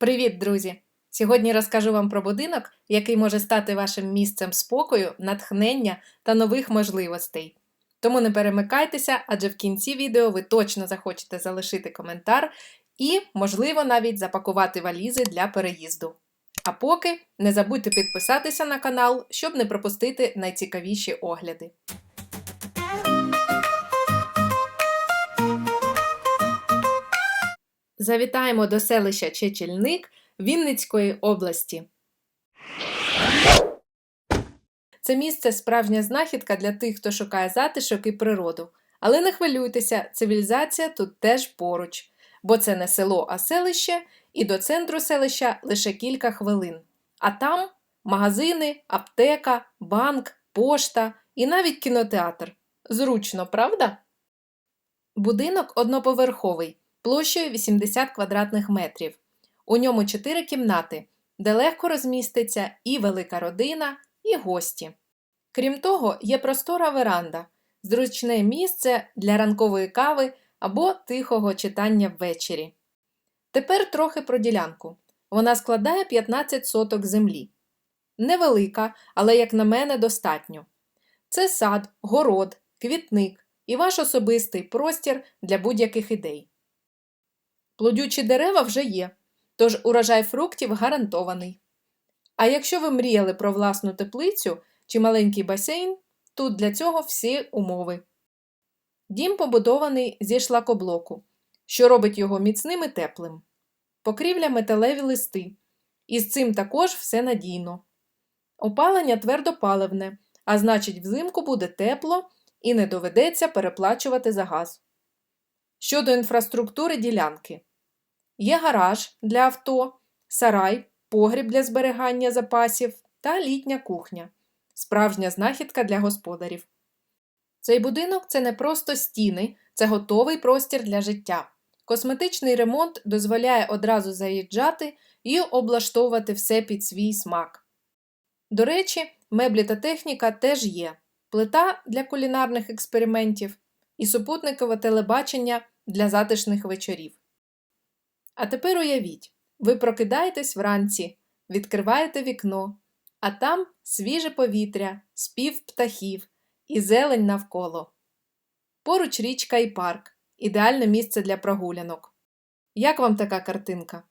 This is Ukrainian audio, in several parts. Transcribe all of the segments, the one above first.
Привіт, друзі! Сьогодні розкажу вам про будинок, який може стати вашим місцем спокою, натхнення та нових можливостей. Тому не перемикайтеся, адже в кінці відео ви точно захочете залишити коментар і, можливо, навіть запакувати валізи для переїзду. А поки не забудьте підписатися на канал, щоб не пропустити найцікавіші огляди. Завітаємо до селища Чечільник Вінницької області. Це місце справжня знахідка для тих, хто шукає затишок і природу. Але не хвилюйтеся, цивілізація тут теж поруч, бо це не село, а селище, і до центру селища лише кілька хвилин. А там магазини, аптека, банк, пошта і навіть кінотеатр. Зручно, правда? Будинок одноповерховий, площею 80 квадратних метрів. У ньому 4 кімнати, де легко розміститься і велика родина, і гості. Крім того, є простора веранда, зручне місце для ранкової кави або тихого читання ввечері. Тепер трохи про ділянку. Вона складає 15 соток землі. Невелика, але, як на мене, достатньо. Це сад, город, квітник і ваш особистий простір для будь-яких ідей. Плодючі дерева вже є, тож урожай фруктів гарантований. А якщо ви мріяли про власну теплицю чи маленький басейн, тут для цього всі умови. Дім побудований зі шлакоблоку, що робить його міцним і теплим. Покрівля металеві листи. І з цим також все надійно. Опалення твердопаливне, а значить, взимку буде тепло і не доведеться переплачувати за газ. Щодо інфраструктури ділянки, є гараж для авто, сарай, погріб для зберігання запасів та літня кухня справжня знахідка для господарів. Цей будинок це не просто стіни, це готовий простір для життя. Косметичний ремонт дозволяє одразу заїжджати і облаштовувати все під свій смак. До речі, меблі та техніка теж є плита для кулінарних експериментів і супутникове телебачення для затишних вечорів. А тепер уявіть, ви прокидаєтесь вранці, відкриваєте вікно, а там свіже повітря, спів птахів і зелень навколо. Поруч річка і парк ідеальне місце для прогулянок. Як вам така картинка?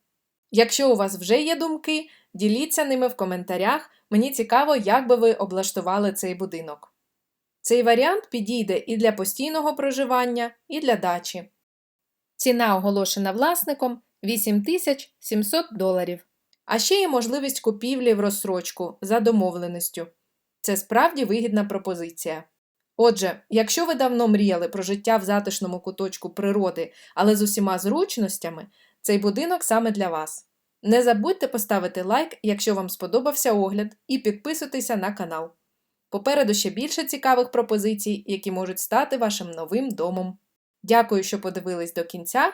Якщо у вас вже є думки, діліться ними в коментарях, мені цікаво, як би ви облаштували цей будинок. Цей варіант підійде і для постійного проживання, і для дачі. Ціна оголошена власником 8700 доларів. А ще є можливість купівлі в розсрочку за домовленістю. Це справді вигідна пропозиція. Отже, якщо ви давно мріяли про життя в затишному куточку природи, але з усіма зручностями, цей будинок саме для вас. Не забудьте поставити лайк, якщо вам сподобався огляд, і підписуйтеся на канал. Попереду ще більше цікавих пропозицій, які можуть стати вашим новим домом. Дякую, що подивились до кінця,